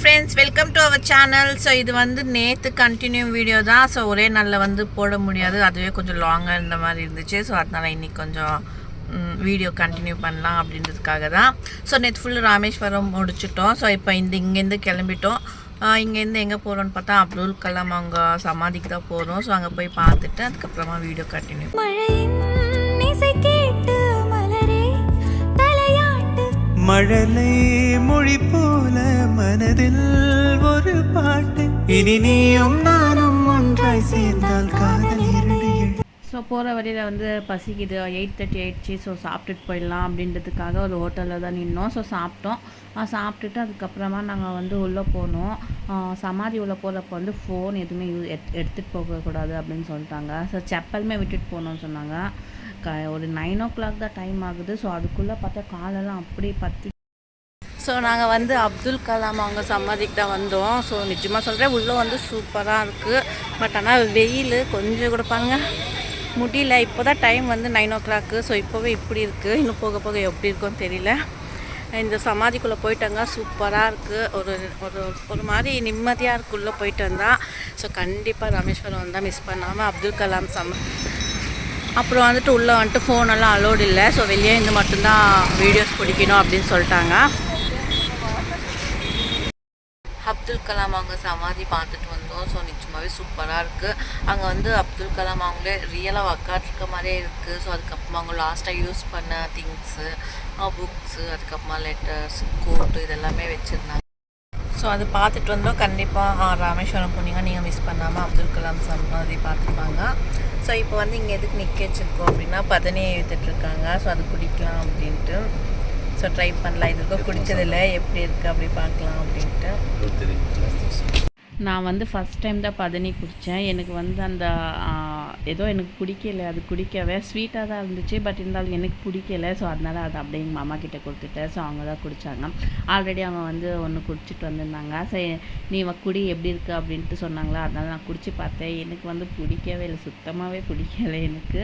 Friends welcome to our channel so இது வந்து நேற்று கண்டினியூ வீடியோ தான். ஸோ ஒரே நாளில் வந்து போட முடியாது. அதுவே கொஞ்சம் லாங்காக இருந்த மாதிரி இருந்துச்சு. ஸோ அதனால் இன்னைக்கு கொஞ்சம் வீடியோ கண்டினியூ பண்ணலாம் அப்படின்றதுக்காக தான். ஸோ நேற்று ஃபுல்லு ராமேஸ்வரம் முடிச்சிட்டோம். ஸோ இப்போ இந்த இங்கேருந்து கிளம்பிட்டோம். இங்கேருந்து எங்கே போகிறோன்னு பார்த்தா அப்துல் கலாம் அவங்க சமாதிக்கு தான் போகிறோம் ஸோ அங்கே போய் பார்த்துட்டு அதுக்கப்புறமா வீடியோ கண்டினியூ மழலை மொழி போல மனதில் ஒரு பாட்டு. இனி நீயும் நானும் ஒன்றாய் சேர்ந்தால் காதல் ஸோ போகிற வழியில் வந்து பசிக்குது எயிட் தேர்ட்டி ஆயிடுச்சு ஸோ சாப்பிட்டுட்டு போயிடலாம் அப்படின்றதுக்காக ஒரு ஹோட்டலில் தான் நின்னோம். ஸோ சாப்பிட்டோம். சாப்பிட்டுட்டு அதுக்கப்புறமா நாங்கள் வந்து உள்ளே போனோம். சமாதி உள்ளே போகிறப்ப வந்து ஃபோன் எதுவுமே யூ எத் எடுத்துகிட்டு போகக்கூடாது அப்படின்னு சொல்லிட்டாங்க. ஸோ செப்பலுமே விட்டுட்டு போகணும்னு சொன்னாங்க. க ஒரு நைன் ஓ கிளாக் தான் டைம் ஆகுது. ஸோ அதுக்குள்ளே பார்த்தா காலெல்லாம் அப்படியே பற்றி ஸோ நாங்கள் வந்து அப்துல் கலாம் அவங்க சமாதிக்கு தான் வந்தோம். ஸோ நிஜமாக சொல்கிறேன் உள்ளே வந்து சூப்பராக இருக்குது பட் ஆனால் வெயில் கொஞ்சம் கூட பாருங்க. முடியல. இப்போ தான் டைம் வந்து நைன் ஓ கிளாக்கு ஸோ இப்போவே இப்படி இருக்குது இன்னும் போக போக எப்படி இருக்கும்னு தெரியல. இந்த சமாதிக்குள்ளே போயிட்டாங்க சூப்பராக இருக்குது ஒரு ஒரு ஒரு மாதிரி நிம்மதியாக இருக்கு. உள்ளே போயிட்டு வந்தால் ஸோ கண்டிப்பாக ராமேஸ்வரம் வந்தால் மிஸ் பண்ணாமல் அப்துல் கலாம் சம அப்புறம் வந்துட்டு உள்ளே வந்துட்டு ஃபோனெல்லாம் அலோடு இல்லை. ஸோ வெளியே இருந்து மட்டும்தான் வீடியோஸ் பிடிக்கணும் அப்படின்னு சொல்லிட்டாங்க அப்துல் கலாம் அவங்க சமாதி பார்த்துட்டு வந்தோம். ஸோ நிச்சயமாகவே சூப்பராக இருக்குது அங்கே வந்து அப்துல் கலாம் அவங்களே ரியலாக உக்காட்ருக்க மாதிரியே இருக்குது ஸோ அதுக்கப்புறமா அவங்க லாஸ்ட்டாக யூஸ் பண்ண திங்ஸு புக்ஸு அதுக்கப்புறமா லெட்டர்ஸ் கோட்டு இதெல்லாமே வச்சுருந்தாங்க. ஸோ அது பார்த்துட்டு வந்தோம். கண்டிப்பாக ராமேஸ்வரம் போனீங்க நீங்கள் மிஸ் பண்ணாமல் அப்துல் கலாம் சமாதி பார்த்துப்பாங்க ஸோ இப்போ வந்து இங்கே எதுக்கு நிற்க வச்சுருக்கோம் அப்படின்னா பதனி எழுத்துட்ருக்காங்க ஸோ அது குடிக்கலாம் அப்படின்ட்டு. ஸோ ட்ரை பண்ணலாம். இது வரைக்கும் குடிச்சதில்லை. எப்படி இருக்குது அப்படி பார்க்கலாம் அப்படின்ட்டு. நான் வந்து ஃபஸ்ட் டைம் தான் பதனி குடித்தேன் எனக்கு வந்து அந்த ஏதோ எனக்கு பிடிக்கல அது குடிக்கவே ஸ்வீட்டாக தான் இருந்துச்சு. பட் இருந்தாலும் எனக்கு பிடிக்கல. ஸோ அதனால் அதை அப்படியே எங்கள் மாமா கிட்டே கொடுத்துட்டேன். ஸோ அவங்க தான் குடித்தாங்க ஆல்ரெடி அவங்க வந்து ஒன்று குடிச்சிட்டு வந்திருந்தாங்க. சரி நீ வ- குடி எப்படி இருக்குது அப்படின்ட்டு சொன்னாங்களா. அதனால் நான் குடிச்சு பார்த்தேன். எனக்கு வந்து பிடிக்கவே இல்லை. சுத்தமாகவே பிடிக்கல எனக்கு.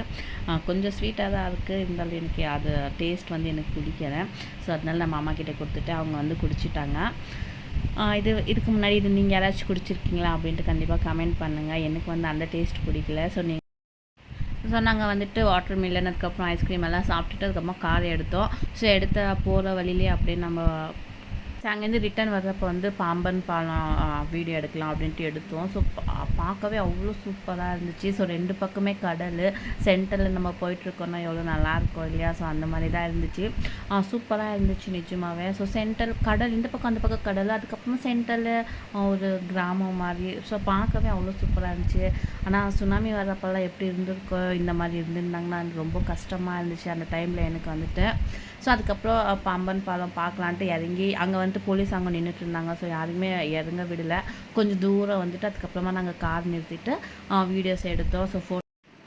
கொஞ்சம் ஸ்வீட்டாக தான் இருக்குது இருந்தாலும் எனக்கு அது டேஸ்ட் வந்து எனக்கு பிடிக்கல. ஸோ அதனால் நான் மாமா கிட்டே கொடுத்துட்டு அவங்க வந்து குடிச்சிட்டாங்க. இது இதுக்கு முன்னாடி இது நீங்கள் யாராச்சும் குடிச்சிருக்கீங்களா அப்படின்ட்டு கண்டிப்பாக கமெண்ட் பண்ணுங்கள் எனக்கு வந்து அந்த டேஸ்ட் பிடிக்கல. ஸோ நீ ஸோ நாங்கள் வந்துட்டு வாட்டர் மில்லன் அதுக்கப்புறம் ஐஸ்கிரீம் எல்லாம் சாப்பிட்டுட்டு அதுக்கப்புறமா கார் எடுத்தோம். ஸோ எடுத்த போகிற வழியிலே அப்படியே நம்ம ஸோ அங்கேருந்து ரிட்டர்ன் வர்றப்போ வந்து பாம்பன் பாலம் வீடியோ எடுக்கலாம் அப்படின்ட்டு எடுத்தோம். ஸோ பார்க்கவே அவ்வளோ சூப்பராக இருந்துச்சு. ஸோ ரெண்டு பக்கமே கடல். சென்டரில் நம்ம போயிட்டுருக்கோன்னா எவ்வளோ நல்லாயிருக்கும் இல்லையா? ஸோ அந்த மாதிரி தான் இருந்துச்சு. சூப்பராக இருந்துச்சு நிஜமாகவே ஸோ சென்டர் கடல் இந்த பக்கம் அந்த பக்கம் கடல். அதுக்கப்புறமா சென்டரில் ஒரு கிராமம் மாதிரி. ஸோ பார்க்கவே அவ்வளோ சூப்பராக இருந்துச்சு. ஆனால் சுனாமி வர்றப்பெல்லாம் எப்படி இருந்திருக்கோ இந்த மாதிரி இருந்திருந்தாங்கன்னா ரொம்ப கஷ்டமாக இருந்துச்சு. அந்த டைமில் எனக்கு வந்துட்டு. ஸோ அதுக்கப்புறம் பாம்பன் பாலம் பார்க்கலான்ட்டு இறங்கி அங்கே வந்து வந்துட்டு போலீஸ் அங்கே நின்றுட்டு இருந்தாங்க ஸோ யாருமே இறங்க விடலை. கொஞ்சம் தூரம் வந்துட்டு அதுக்கப்புறமா நாங்கள் கார் நிறுத்திட்டு வீடியோஸ் எடுத்தோம். ஸோ ஃபோ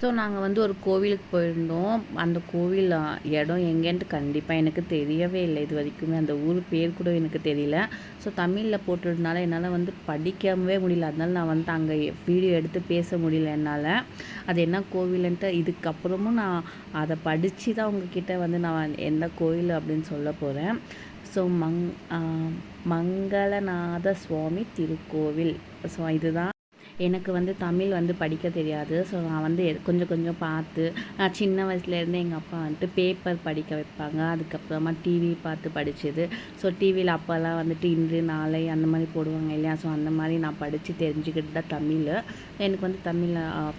ஸோ நாங்கள் வந்து ஒரு கோவிலுக்கு போயிருந்தோம். அந்த கோவில் இடம் எங்கேன்ட்டு கண்டிப்பாக எனக்கு தெரியவே இல்லை. இது வரைக்குமே அந்த ஊர் பேர் கூட எனக்கு தெரியல. ஸோ தமிழில் போட்டிருந்தனால என்னால் வந்து படிக்கவே முடியல. அதனால நான் வந்து அங்கே வீடியோ எடுத்து பேச முடியல என்னால். அது என்ன கோவிலுன்ட்டு இதுக்கப்புறமும் நான் அதை படித்து தான் உங்ககிட்ட வந்து நான் எந்த கோவில் அப்படின்னு சொல்ல போகிறேன் ஸோ மங் மங்களநாத சுவாமி திருக்கோவில் ஸோ இதுதான். எனக்கு வந்து தமிழ் வந்து படிக்க தெரியாது. ஸோ நான் வந்து கொஞ்சம் கொஞ்சம் பார்த்து நான் சின்ன வயசுலேருந்து எங்கள் அப்பா வந்துட்டு பேப்பர் படிக்க வைப்பாங்க. அதுக்கப்புறமா டிவி பார்த்து படித்தது ஸோ டிவியில் அப்போல்லாம் வந்துட்டு இன்று நாளை அந்த மாதிரி போடுவாங்க இல்லையா? ஸோ அந்த மாதிரி நான் படித்து தெரிஞ்சுக்கிட்டு தான் தமிழ். எனக்கு வந்து தமிழில்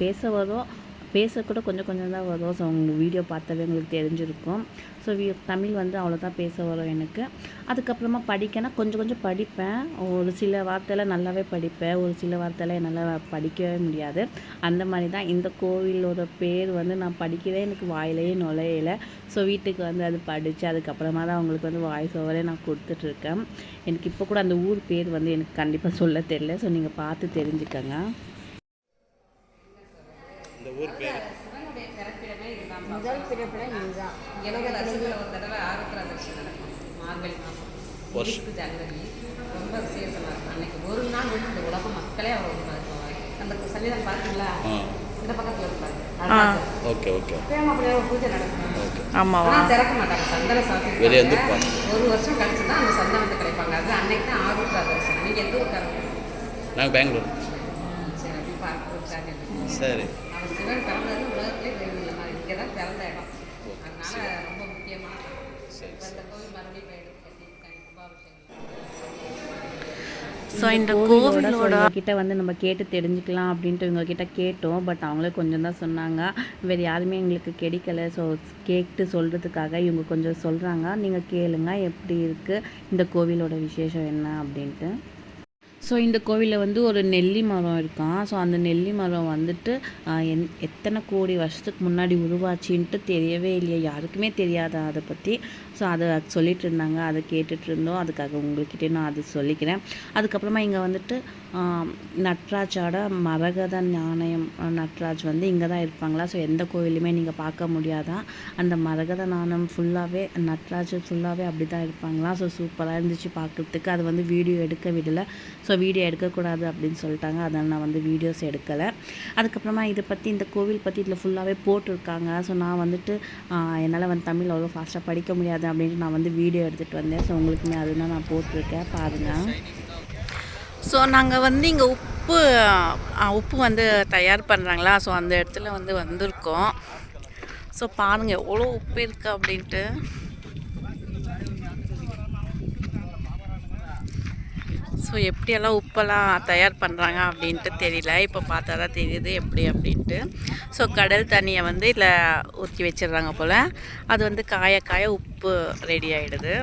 பேச வரும். பேசக்கூட கொஞ்சம் கொஞ்சம் தான் வரும். ஸோ அவங்க வீடியோ பார்த்தாவே உங்களுக்கு தெரிஞ்சிருக்கும். ஸோ வி தமிழ் வந்து அவ்வளோதான் பேச வரும் எனக்கு. அதுக்கப்புறமா படிக்கனா கொஞ்சம் கொஞ்சம் படிப்பேன். ஒரு சில வார்த்தையெல்லாம் நல்லாவே படிப்பேன். ஒரு சில வார்த்தையெல்லாம் என்னால் படிக்கவே முடியாது. அந்த மாதிரி தான் இந்த கோவிலோட பேர் வந்து நான் படிக்கவே எனக்கு வாயிலேயே நுழையலை. ஸோ வீட்டுக்கு வந்து அது படித்து அதுக்கப்புறமா தான் அவங்களுக்கு வந்து வாய்ஸ் ஓவரே நான் கொடுத்துட்ருக்கேன். எனக்கு இப்போ கூட அந்த ஊர் பேர் வந்து எனக்கு கண்டிப்பாக சொல்ல தெரியல. ஸோ நீங்கள் பார்த்து தெரிஞ்சுக்கங்க. முதல் பிறப்பிடம் இதுதான். வருஷத்தில் ஒரு தடவை ஆருத்ரா தரிசனம் நடக்கும். மார்கழி மாதம் ரொம்ப விசேஷமாக இருக்கும். அன்னைக்கு ஒரு நாள் வந்து இந்த உலக மக்களே அவர் வந்து அந்த சன்னிதானம் பார்த்தீங்களா இந்த பக்கத்தில் இருப்பாங்க ஓகே ஓகே. அப்பயும் அப்படியே ஒரு பூஜை நடக்கும். ஆனால் திறக்க மாட்டாங்க. சந்தன சாத்தி வெளியே வந்து பார்த்து. ஒரு வருஷம் கழிச்சு தான் அந்த சந்தனத்தை கிடைப்பாங்க. அது அன்னைக்கு தான் ஆருத்ரா நீங்கள் எந்த ஊருக்காரங்க? நாங்கள் பெங்களூர். சரி சரி. உலகத்திலே இங்கே தான் பிறந்த இடம். அதனால ரொம்ப முக்கியமான இந்த கோவில் மறுபடியும் ஸோ இந்த கோவிலோட கிட்ட வந்து நம்ம கேட்டு தெரிஞ்சுக்கலாம் அப்படின்ட்டு இவங்க கிட்ட கேட்டோம். பட் அவங்களே கொஞ்சம் தான் சொன்னாங்க. வேறு யாருமே எங்களுக்கு கிடைக்கல ஸோ கேட்டு சொல்கிறதுக்காக இவங்க கொஞ்சம் சொல்கிறாங்க நீங்கள் கேளுங்க எப்படி இருக்குது இந்த கோவிலோட விசேஷம் என்ன அப்படின்ட்டு. ஸோ இந்த கோவிலில் வந்து ஒரு நெல்லி மரம் இருக்கான் ஸோ அந்த நெல்லி மரம் வந்துட்டு என் எத்தனை கோடி வருஷத்துக்கு முன்னாடி உருவாச்சின்ட்டு தெரியவே இல்லையா. யாருக்குமே தெரியாதா அதை பற்றி ஸோ அதை சொல்லிட்டு இருந்தாங்க அதை கேட்டுட்டு இருந்தோம் அதுக்காக உங்கள்கிட்ட நான் அது சொல்லிக்கிறேன். அதுக்கப்புறமா இங்கே வந்துட்டு நட்ராஜோட மரகத நாணயம் நட்ராஜ் வந்து இங்கே தான் இருப்பாங்களா? ஸோ எந்த கோவிலுமே நீங்கள் பார்க்க முடியாதான் அந்த மரகத நாணயம் ஃபுல்லாகவே நட்ராஜ் ஃபுல்லாகவே அப்படி தான் இருப்பாங்களா? ஸோ சூப்பராக இருந்துச்சு பார்க்குறதுக்கு. அது வந்து வீடியோ எடுக்க விடலை. ஸோ வீடியோ எடுக்கக்கூடாது அப்படின்னு சொல்லிட்டாங்க. அதனால் நான் வந்து வீடியோஸ் எடுக்கலை. அதுக்கப்புறமா இதை பற்றி இந்த கோவில் பற்றி இதில் ஃபுல்லாகவே போட்டிருக்காங்க. ஸோ நான் வந்துட்டு என்னால் வந்து தமிழ் அவ்வளோ ஃபாஸ்ட்டாக படிக்க முடியாது. அப்படின்ட்டு நான் வந்து வீடியோ எடுத்துகிட்டு வந்தேன். ஸோ உங்களுக்குமே அதுதான் நான் போட்டிருக்கேன். பாருங்கள் ஸோ நாங்கள் வந்து இங்கே உப்பு உப்பு வந்து தயார் பண்ணுறாங்களா ஸோ அந்த இடத்துல வந்து வந்திருக்கோம். ஸோ பாருங்கள் எவ்வளோ உப்பு இருக்குது அப்படின்ட்டு. ஸோ எப்படியெல்லாம் உப்பெல்லாம் தயார் பண்ணுறாங்க அப்படின்ட்டு தெரியல. இப்போ பார்த்தா தான் தெரியுது எப்படி அப்படின்ட்டு. ஸோ கடல் தண்ணியை வந்து இதில் ஊற்றி வச்சிடுறாங்க போல். அது வந்து காய காய உப்பு ரெடி ஆகிடுது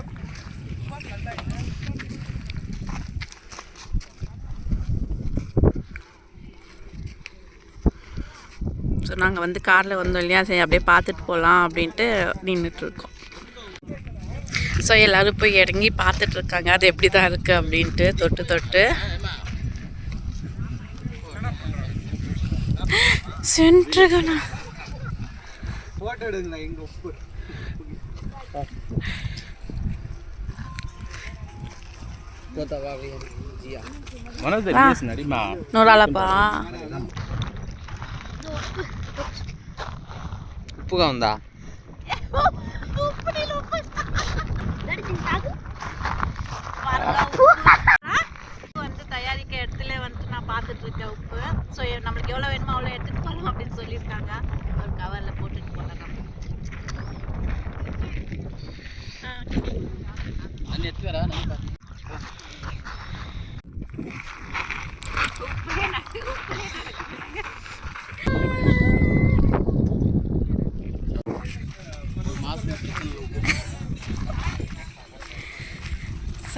ஸோ நாங்கள் வந்து காரில் வந்தோம் இல்லையா? சரி அப்படியே பார்த்துட்டு போகலாம் அப்படின்ட்டு நின்றுட்டுருக்கோம் ஸோ எல்லோரும் போய் இறங்கி பார்த்துட்டு இருக்காங்க அது எப்படி தான் இருக்குது அப்படின்ட்டு தொட்டு தொட்டு. சென்ட்ருகண்ணா போட்டோ எடுங்களா வந்து தயாரிக்க இடத்துல வந்து நான் பார்த்துட்டு இருக்கேன் உப்பு. ஸோ நம்மளுக்கு எவ்வளோ வேணுமோ அவ்வளோ எடுத்துகிட்டு போகலாம் அப்படின்னு சொல்லியிருக்காங்க. ஒரு கவரில் போட்டுட்டு போகலாம். நம்ம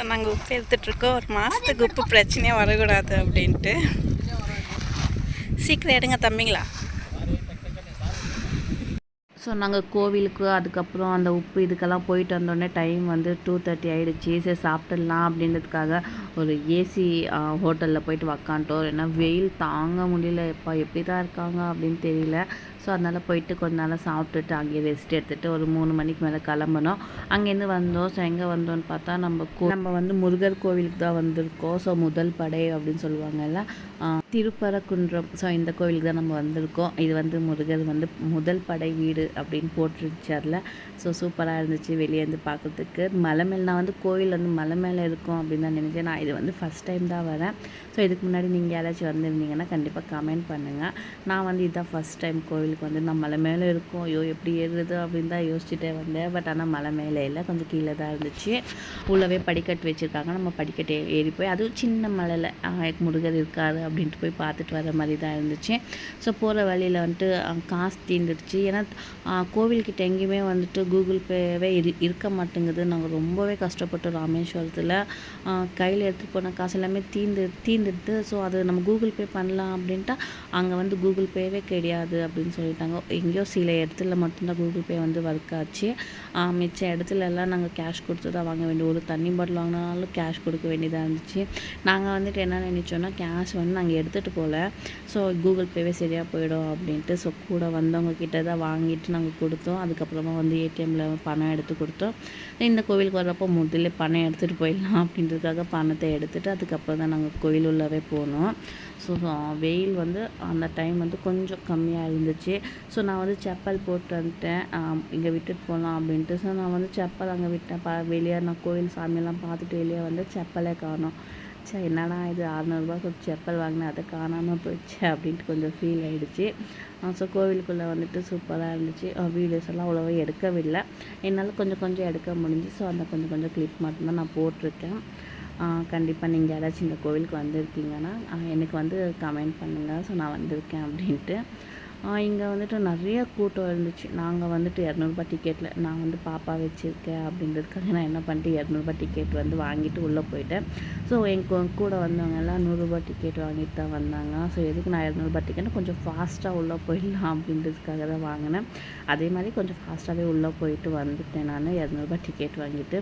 ஸோ நாங்கள் உப்பு எடுத்துட்ருக்கோம் ஒரு மாதத்துக்கு உப்பு பிரச்சனையே வரக்கூடாது அப்படின்ட்டு. சீக்கிரம் எடுங்க தம்பிங்களா? ஸோ நாங்கள் கோவிலுக்கு அதுக்கப்புறம் அந்த உப்பு இதுக்கெல்லாம் போயிட்டு வந்தோடனே டைம் வந்து டூ தேர்ட்டி ஆகிடுச்சி சரி சாப்பிட்டுடலாம் அப்படின்றதுக்காக ஒரு ஏசி ஹோட்டலில் போயிட்டு உக்காண்டோம் ஏன்னா வெயில் தாங்க முடியல. எப்பா எப்படி தான் இருக்காங்க அப்படின்னு தெரியல. ஸோ அதனால் போயிட்டு கொஞ்ச நேரம் சாப்பிட்டுட்டு அங்கேயே ரெஸ்ட் எடுத்துகிட்டு ஒரு மூணு மணிக்கு மேலே கிளம்புனோம் அங்கேருந்து வந்தோம். ஸோ எங்கே வந்தோம்னு பார்த்தா நம்ம கோ நம்ம வந்து முருகர் கோவிலுக்கு தான் வந்திருக்கோம். ஸோ முதல் படை அப்படின்னு சொல்லுவாங்கல்ல திருப்பரக்குன்றம் ஸோ இந்த கோவிலுக்கு தான் நம்ம வந்திருக்கோம். இது வந்து முருகர் வந்து முதல் படை வீடு அப்படின்னு போட்டிருச்சார்ல. அதில் ஸோ சூப்பராக இருந்துச்சு வெளியே இருந்து பார்க்குறதுக்கு. மலை மேலே நான் வந்து கோவில் வந்து மலை மேலே இருக்கும் அப்படின்னு தான் நினச்சேன். நான் இது வந்து ஃபஸ்ட் டைம் தான் வரேன். ஸோ இதுக்கு முன்னாடி நீங்கள் யாராச்சும் வந்திருந்தீங்கன்னா கண்டிப்பாக கமெண்ட் பண்ணுங்கள் நான் வந்து இதுதான் ஃபஸ்ட் டைம் கோவிலுக்கு வந்து நான் மலை மேலே இருக்கும். ஐயோ எப்படி ஏறுறது அப்படின்னு தான் யோசிச்சுட்டே வந்தேன். பட் ஆனால் மலை மேலே இல்லை. கொஞ்சம் கீழே தான் இருந்துச்சு. உள்ளவே படிக்கட்டு வச்சுருக்காங்க. நம்ம படிக்கட்டு ஏறி போய் அதுவும் சின்ன மலையில் முருகர் இருக்காரு அப்படின்ட்டு போய் பார்த்துட்டு வர மாதிரி தான் இருந்துச்சு. ஸோ போகிற வழியில் வந்துட்டு காசு தீர்ந்துடுச்சு ஏன்னா கோவில்கிட்ட எங்கேயுமே வந்துட்டு கூகுள் பேவே இரு இருக்க மாட்டேங்குது. நாங்கள் ரொம்பவே கஷ்டப்பட்டோம் ராமேஸ்வரத்தில். கையில் எடுத்துகிட்டு போன காசு எல்லாமே தீந்து தீந்துடுது. ஸோ அது நம்ம கூகுள் பே பண்ணலாம் அப்படின்ட்டா அங்கே வந்து கூகுள் பேவே கிடையாது அப்படின்னு சொல்லிட்டாங்க. எங்கேயோ சில இடத்துல மட்டும்தான் கூகுள் பே வந்து ஒர்க் ஆச்சு. மிச்ச இடத்துல எல்லாம் நாங்கள் கேஷ் கொடுத்து தான் வாங்க வேண்டிய ஒரு தண்ணி பாட்டில் வாங்கினாலும் கேஷ் கொடுக்க வேண்டியதாக இருந்துச்சு. நாங்கள் வந்துட்டு என்ன நினச்சோன்னா கேஷ் வந்து நாங்கள் எடுத்து எடுத்துகிட்டு போகல ஸோ கூகுள் பேவே சரியாக போயிடும் அப்படின்ட்டு ஸோ கூட வந்தவங்க கிட்ட தான் வாங்கிட்டு நாங்கள் கொடுத்தோம். அதுக்கப்புறமா வந்து ஏடிஎம்மில் பணம் எடுத்து கொடுத்தோம். இந்த கோவிலுக்கு வர்றப்போ முதல்ல பணம் எடுத்துகிட்டு போயிடலாம் அப்படின்றதுக்காக பணத்தை எடுத்துகிட்டு அதுக்கப்புறம் தான் நாங்கள் கோவில் உள்ளவே போனோம். ஸோ வெயில் வந்து அந்த டைம் வந்து கொஞ்சம் கம்மியாக இருந்துச்சு. ஸோ நான் வந்து செப்பல் போட்டு வந்துட்டேன். இங்கே விட்டுட்டு போகலாம் அப்படின்ட்டு. ஸோ நான் வந்து செப்பல் அங்கே விட்டேன். பா வெளியே நான் கோவில் சாமியெல்லாம் பார்த்துட்டு வெளியே வந்து செப்பலே காணோம். சே என்னடா இது அறநூறுபா கொடுத்து செப்பல் வாங்கினேன் அதை காணாமல் போயிடுச்சு அப்படின்ட்டு கொஞ்சம் ஃபீல் ஆகிடுச்சு ஸோ கோவிலுக்குள்ளே வந்துட்டு சூப்பராக இருந்துச்சு. வீடியோஸ் எல்லாம் அவ்வளோவா எடுக்கவில்லை. என்னால் கொஞ்சம் கொஞ்சம் எடுக்க முடிஞ்சு ஸோ அந்த கொஞ்சம் கொஞ்சம் கிளிப் மட்டும்தான் நான் போட்டிருக்கேன். கண்டிப்பாக நீங்கள் யாராச்சும் இந்த கோவிலுக்கு வந்திருக்கீங்கன்னா எனக்கு வந்து கமெண்ட் பண்ணுங்கள் ஸோ நான் வந்திருக்கேன் அப்படின்ட்டு. இங்கே வந்துட்டு நிறைய கூட்டம் இருந்துச்சு. நாங்கள் வந்துட்டு இரநூறுபா டிக்கெட்டில் நான் வந்து பாப்பா வச்சுருக்கேன் அப்படின்றதுக்காக நான் என்ன பண்ணிட்டு இரநூறுபா டிக்கெட் வந்து வாங்கிட்டு உள்ளே போயிட்டேன். ஸோ என் கூட வந்தவங்க எல்லாம் நூறுரூபா டிக்கெட் வாங்கிட்டு தான் வந்தாங்க. ஸோ எதுக்கு நான் இரநூறுபா டிக்கெட் கொஞ்சம் ஃபாஸ்ட்டாக உள்ளே போயிடலாம் அப்படின்றதுக்காக தான் வாங்கினேன். அதே மாதிரி கொஞ்சம் ஃபாஸ்ட்டாகவே உள்ளே போயிட்டு வந்துட்டேன் நான் இரநூறுபா டிக்கெட் வாங்கிட்டு.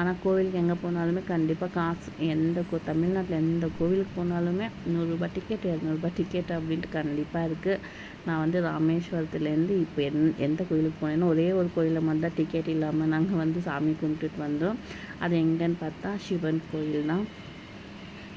ஆனால் கோவிலுக்கு எங்கே போனாலுமே கண்டிப்பாக காசு. எந்த கோ தமிழ்நாட்டில் எந்த கோவிலுக்கு போனாலுமே நூறுரூபா டிக்கெட் இரநூறுபா டிக்கெட் அப்படின்ட்டு கண்டிப்பாக இருக்குது நான் வந்து ராமேஸ்வரத்துலேருந்து இப்போ எந் எந்த கோயிலுக்கு போனேன்னா ஒரே ஒரு கோயிலில் மட்டும் தான் டிக்கெட் இல்லாமல் நாங்கள் வந்து சாமி கும்பிட்டுட்டு வந்தோம். அது எங்கன்னு பார்த்தா சிவன் கோயில் தான்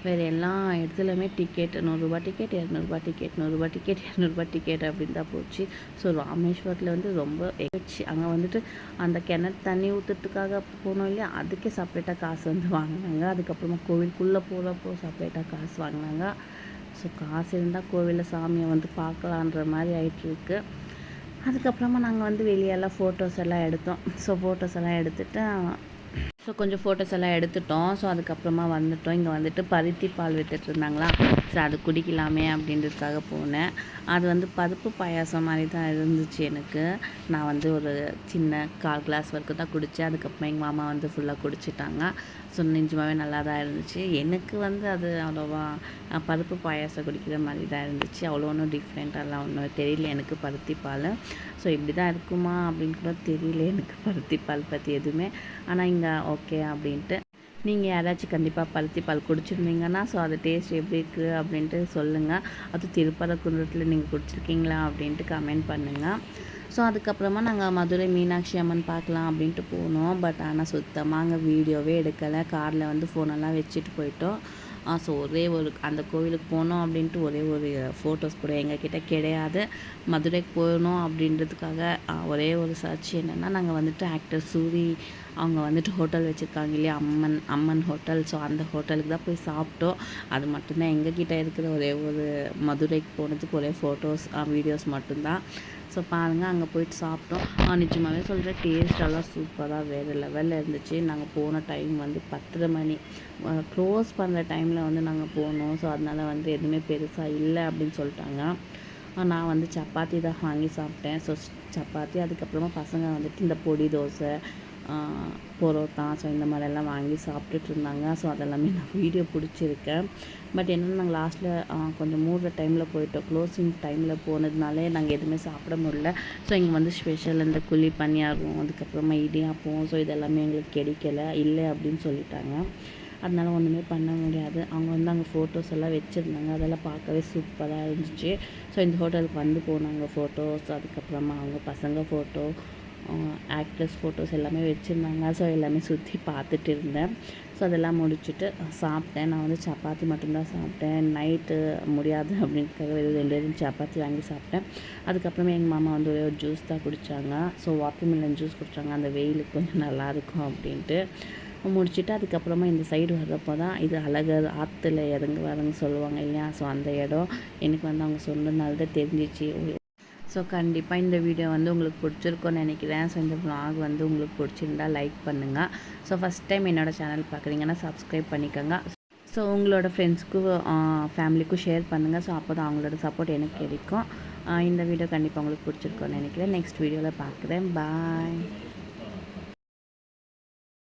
வேறு எல்லா இடத்துலையுமே டிக்கெட் நூறுரூபா டிக்கெட் இரநூறுபா டிக்கெட் நூறுரூபா டிக்கெட் இரநூறுபா டிக்கெட் அப்படின்னு தான் போச்சு. ஸோ ராமேஸ்வரத்தில் வந்து ரொம்ப எச்சு அங்கே வந்துட்டு அந்த கிணறு தண்ணி ஊற்றுறதுக்காக போனோம் இல்லையா? அதுக்கே செப்பரேட்டாக காசு வந்து வாங்கினாங்க. அதுக்கப்புறமா கோவிலுக்குள்ளே போகிறப்போ செப்பரேட்டாக காசு வாங்கினாங்க. ஸோ காசு இருந்தால் கோவிலில் சாமியை வந்து பார்க்கலான்ற மாதிரி ஆயிட்டுருக்கு. அதுக்கப்புறமா நாங்கள் வந்து வெளியெல்லாம் ஃபோட்டோஸ் எல்லாம் எடுத்தோம். ஸோ ஃபோட்டோஸ் எல்லாம் எடுத்துட்டு ஸோ கொஞ்சம் ஃபோட்டோஸ் எல்லாம் எடுத்துட்டோம். ஸோ அதுக்கப்புறமா வந்துட்டோம். இங்கே வந்துட்டு பருத்தி பால் வித்துட்டு இருந்தாங்களா? ஸோ அது குடிக்கலாமே அப்படின்றதுக்காக போனேன். அது வந்து பருப்பு பாயாசம் மாதிரி தான் இருந்துச்சு எனக்கு. நான் வந்து ஒரு சின்ன கால் கிளாஸ் வரைக்கும் தான் குடித்தேன் அதுக்கப்புறமா எங்கள் மாமா வந்து ஃபுல்லாக குடிச்சிட்டாங்க. ஸோ நிஜமாகவே நல்லா தான் இருந்துச்சு. எனக்கு வந்து அது அவ்வளோவா பருப்பு பாயாசம் குடிக்கிற மாதிரி தான் இருந்துச்சு அவ்வளோ ஒன்றும் டிஃப்ரெண்ட்டாலாம் ஒன்றும் தெரியல. எனக்கு பருத்தி பால். ஸோ இப்படி தான் இருக்குமா அப்படின்னு கூட தெரியல. எனக்கு பருத்தி பால் பற்றி எதுவுமே. ஆனால் இங்கே ஓகே அப்படின்ட்டு நீங்கள் யாராச்சும் கண்டிப்பாக பருத்தி பால் குடிச்சிருந்தீங்கன்னா ஸோ அது டேஸ்ட் எப்படி இருக்குது அப்படின்ட்டு சொல்லுங்கள் அது திருப்பரக்குன்றத்தில் நீங்கள் குடிச்சிருக்கீங்களா அப்படின்ட்டு கமெண்ட் பண்ணுங்கள் ஸோ அதுக்கப்புறமா நாங்கள் மதுரை மீனாட்சி அம்மன் பார்க்கலாம் அப்படின்ட்டு போனோம். பட் ஆனால் சுத்தமாக அங்கே வீடியோவே எடுக்கலை. காரில் வந்து ஃபோனெல்லாம் வச்சுட்டு போயிட்டோம். ஸோ ஒரே ஒரு அந்த கோவிலுக்கு போனோம் அப்படின்ட்டு ஒரே ஒரு ஃபோட்டோஸ் கூட எங்கக்கிட்ட கிடையாது. மதுரைக்கு போகணும் அப்படின்றதுக்காக ஒரே ஒரு சர்ச் என்னென்னா நாங்கள் வந்துட்டு ஆக்டர் சூரி அவங்க வந்துட்டு ஹோட்டல் வச்சுருக்காங்க இல்லையா அம்மன் அம்மன் ஹோட்டல் ஸோ அந்த ஹோட்டலுக்கு தான் போய் சாப்பிட்டோம். அது மட்டும்தான் எங்ககிட்ட இருக்கிற ஒரே ஒரு மதுரைக்கு போனதுக்கு ஒரே ஃபோட்டோஸ் வீடியோஸ் மட்டும்தான். ஸோ பாருங்கள் அங்கே போயிட்டு சாப்பிட்டோம். ஆ, நிஜமாவே சொல்கிறேன் டேஸ்ட் சூப்பராக வேறு லெவலில் இருந்துச்சு. நாங்கள் போன டைம் வந்து பத்தரை மணி. க்ளோஸ் பண்ணுற டைமில் வந்து நாங்கள் போனோம். ஸோ அதனால் வந்து எதுவுமே பெருசாக இல்லை அப்படின்னு சொல்லிட்டாங்க. நான் வந்து சப்பாத்தி தான் வாங்கி சாப்பிட்டேன். ஸோ சப்பாத்தி அதுக்கப்புறமா பசங்க வந்துட்டு இந்த பொடி தோசை பரோட்டா ஸோ இந்த மாதிரியெல்லாம் வாங்கி சாப்பிட்டுட்டு இருந்தாங்க ஸோ அதெல்லாமே நான் வீடியோ பிடிச்சிருக்கேன். பட் என்னென்னா நாங்கள் லாஸ்ட்டில் கொஞ்சம் மூடுற டைமில் போயிட்டோம். க்ளோசிங் டைமில் போனதுனாலே நாங்கள் எதுவுமே சாப்பிட முடியல. ஸோ இங்கே வந்து ஸ்பெஷல் இந்த குழி பணியாகும் அதுக்கப்புறமா இடியாப்பம் ஸோ இதெல்லாமே எங்களுக்கு கிடைக்கல. இல்லை அப்படின்னு சொல்லிட்டாங்க. அதனால் ஒன்றுமே பண்ண முடியாது. அவங்க வந்து அங்கே ஃபோட்டோஸ் எல்லாம் வச்சுருந்தாங்க. அதெல்லாம் பார்க்கவே சூப்பராக இருந்துச்சு. ஸோ இந்த ஹோட்டலுக்கு வந்து போனாங்க ஃபோட்டோஸ் அதுக்கப்புறமா அவங்க பசங்க ஃபோட்டோ ஆக்ட்ரஸ் ஃபோட்டோஸ் எல்லாமே வச்சுருந்தாங்க. ஸோ எல்லாமே சுற்றி பார்த்துட்டு இருந்தேன். ஸோ அதெல்லாம் முடிச்சுட்டு சாப்பிட்டேன். நான் வந்து சப்பாத்தி மட்டும்தான் சாப்பிட்டேன். நைட்டு முடியாது அப்படின்றதுக்காக வெறும் ரெண்டு பேரும் சப்பாத்தி வாங்கி சாப்பிட்டேன். அதுக்கப்புறமே எங்கள் மாமா வந்து ஒரே ஒரு ஜூஸ் தான் குடித்தாங்க ஸோ வாட்டர்மெலன் மில்லன் ஜூஸ் குடித்தாங்க அந்த வெயிலுக்கு கொஞ்சம் நல்லா இருக்கும் அப்படின்ட்டு. முடிச்சுட்டு அதுக்கப்புறமா இந்த சைடு வர்றப்போ தான் இது அழகர் ஆற்றுல இறங்குவாருன்னு சொல்லுவாங்க இல்லையா? ஸோ அந்த இடம் எனக்கு வந்து அவங்க சொன்னதுனால தான் தெரிஞ்சிச்சு. ஸோ கண்டிப்பாக இந்த வீடியோ வந்து உங்களுக்கு பிடிச்சிருக்கும்னு நினைக்கிறேன். ஸோ இந்த vlog வந்து உங்களுக்கு பிடிச்சிருந்தா லைக் பண்ணுங்கள் ஸோ ஃபஸ்ட் டைம் என்னோடய சேனல் பார்க்குறீங்கன்னா சப்ஸ்கிரைப் பண்ணிக்கோங்க. ஸோ உங்களோட ஃப்ரெண்ட்ஸ்க்கும் ஃபேமிலிக்கும் ஷேர் பண்ணுங்கள் ஸோ அப்போ தான் அவங்களோட சப்போர்ட் எனக்கு கிடைக்கும். இந்த வீடியோ கண்டிப்பாக உங்களுக்கு பிடிச்சிருக்கோன்னு நினைக்கிறேன். நெக்ஸ்ட் வீடியோவில் பார்க்குறேன் பாய்